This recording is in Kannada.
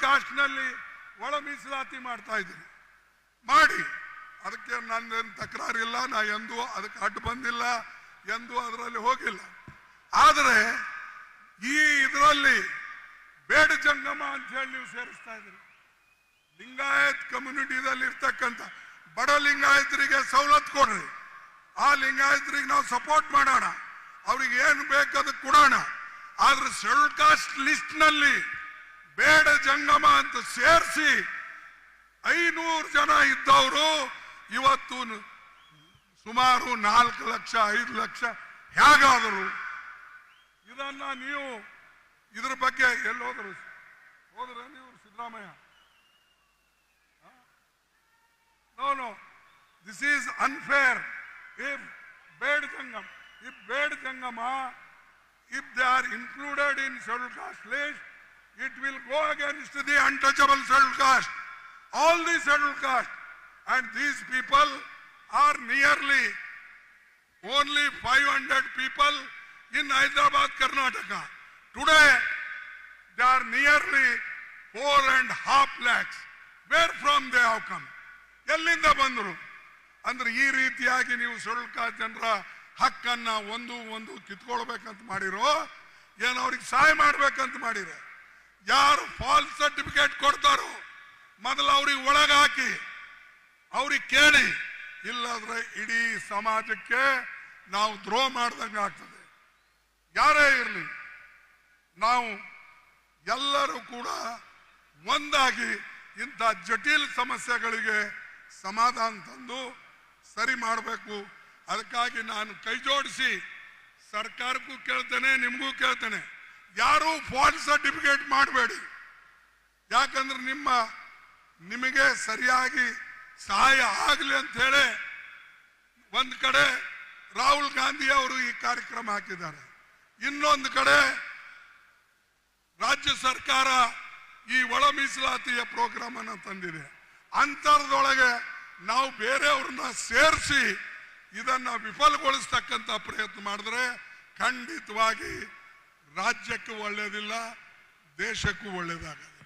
ಕಾಸ್ಟ್ನಲ್ಲಿ ಒಳ ಮೀಸಲಾತಿ ಮಾಡ್ತಾ ಇದ್ದೀನಿ. ಮಾಡಿ. ಅದಕ್ಕೆ ನನ್ನೇನು ತಕರಾರಿಲ್ಲ ನಾ ಎಂದೂ ಅದಕ್ಕೆ ಅಡ್ಡು ಬಂದಿಲ್ಲ, ಎಂದೂ ಅದರಲ್ಲಿ ಹೋಗಿಲ್ಲ. ಆದರೆ ಈ ಇದರಲ್ಲಿ ಬೇಡ ಜಂಗಮ ಅಂತ ಹೇಳಿ ನೀವು ಸೇರಿಸ್ತಾ ಇದ್ದೀರಿ. ಲಿಂಗಾಯತ್ ಕಮ್ಯುನಿಟಿದಲ್ಲಿ ಇರ್ತಕ್ಕಂಥ ಬಡ ಲಿಂಗಾಯತರಿಗೆ ಸವಲತ್ತು ಕೊಡ್ರಿ. ಆ ಲಿಂಗಾಯತರಿಗೆ ನಾವು ಸಪೋರ್ಟ್ ಮಾಡೋಣ. ಅವ್ರಿಗೆ ಏನು ಬೇಕಾದ ಕೊಡೋಣ. ಆದ್ರೆ ಶೆಡ್ಯೂಲ್ ಕಾಸ್ಟ್ ಲಿಸ್ಟ್ನಲ್ಲಿ ಬೇಡ ಜಂಗಮ ಅಂತ ಸೇರಿಸಿ ಐನೂರು ಜನ ಇದ್ದವರು ಇವತ್ತು ಸುಮಾರು ನಾಲ್ಕು ಲಕ್ಷ, ಐದು ಲಕ್ಷ ಹೇಗಾದರು ಇದನ್ನ ನೀವು ಇದ್ರ ಬಗ್ಗೆ ಎಲ್ಲಿ ಹೋದರು ಹೋದ್ರೆ ನೀವು Siddaramaiah. No no this is unfair if Beda Jangam if Beda Jangama if they are included in schedule caste list it will go against the untouchable scheduled caste. All the scheduled caste. And these people are nearly only 500 people in Hyderabad, Karnataka. Today, they are nearly four and half lakhs. Where from they have come? ಎಲ್ಲಿಂದ ಬಂದರು ಅಂದ್ರೆ ಈ ರೀತಿಯಾಗಿ ನೀವು ಸುಳ್ಕ ಜನರ ಹಕ್ಕನ್ನು ಒಂದು ಒಂದು ಕಿತ್ಕೊಳ್ಬೇಕಂತ ಮಾಡಿರೋ ಏನು ಅವ್ರಿಗೆ ಸಹಾಯ ಮಾಡ್ಬೇಕಂತ ಮಾಡಿರೋ ಯಾರು ಫಾಲ್ಸ್ ಸರ್ಟಿಫಿಕೇಟ್ ಕೊಡ್ತಾರೋ ಮೊದಲು ಅವ್ರಿಗೆ ಒಳಗೆ ಹಾಕಿ, ಅವ್ರಿಗೆ ಕೇಳಿ, ಇಲ್ಲಾದ್ರೆ ಇಡೀ ಸಮಾಜಕ್ಕೆ ನಾವು ದ್ರೋಹ ಮಾಡ್ದಂಗೆ ಆಗ್ತದೆ. ಯಾರೇ ಇರಲಿ, ನಾವು ಎಲ್ಲರೂ ಕೂಡ ಒಂದಾಗಿ ಇಂಥ ಜಟಿಲ ಸಮಸ್ಯೆಗಳಿಗೆ ಸಮಾಧಾನ ತಂದು ಸರಿ ಮಾಡಬೇಕು. ಅದಕ್ಕಾಗಿ ನಾನು ಕೈ ಜೋಡಿಸಿ ಸರ್ಕಾರಕ್ಕೂ ಕೇಳ್ತೇನೆ, ನಿಮಗೂ ಕೇಳ್ತೇನೆ. ಯಾರೂ ಫಾಲ್ಸ್ ಸರ್ಟಿಫಿಕೇಟ್ ಮಾಡಬೇಡಿ. ಯಾಕಂದ್ರೆ ನಿಮ್ಮ, ನಿಮಗೆ ಸರಿಯಾಗಿ ಸಹಾಯ ಆಗಲಿ ಅಂತ ಹೇಳಿ ಒಂದು ಕಡೆ ರಾಹುಲ್ ಗಾಂಧಿ ಅವರು ಈ ಕಾರ್ಯಕ್ರಮ ಹಾಕಿದ್ದಾರೆ. ಇನ್ನೊಂದು ಕಡೆ ರಾಜ್ಯ ಸರ್ಕಾರ ಈ ಒಳ ಮೀಸಲಾತಿಯ ಪ್ರೋಗ್ರಾಮ್ ಅನ್ನು ತಂದಿದೆ. ಅಂತರದೊಳಗೆ ನಾವು ಬೇರೆಯವ್ರನ್ನ ಸೇರಿಸಿ ಇದನ್ನ ವಿಫಲಗೊಳಿಸ್ತಕ್ಕಂಥ ಪ್ರಯತ್ನ ಮಾಡಿದ್ರೆ ಖಂಡಿತವಾಗಿ ರಾಜ್ಯಕ್ಕೂ ಒಳ್ಳೇದಿಲ್ಲ ದೇಶಕ್ಕೂ ಒಳ್ಳೇದಾಗಲ್ಲ.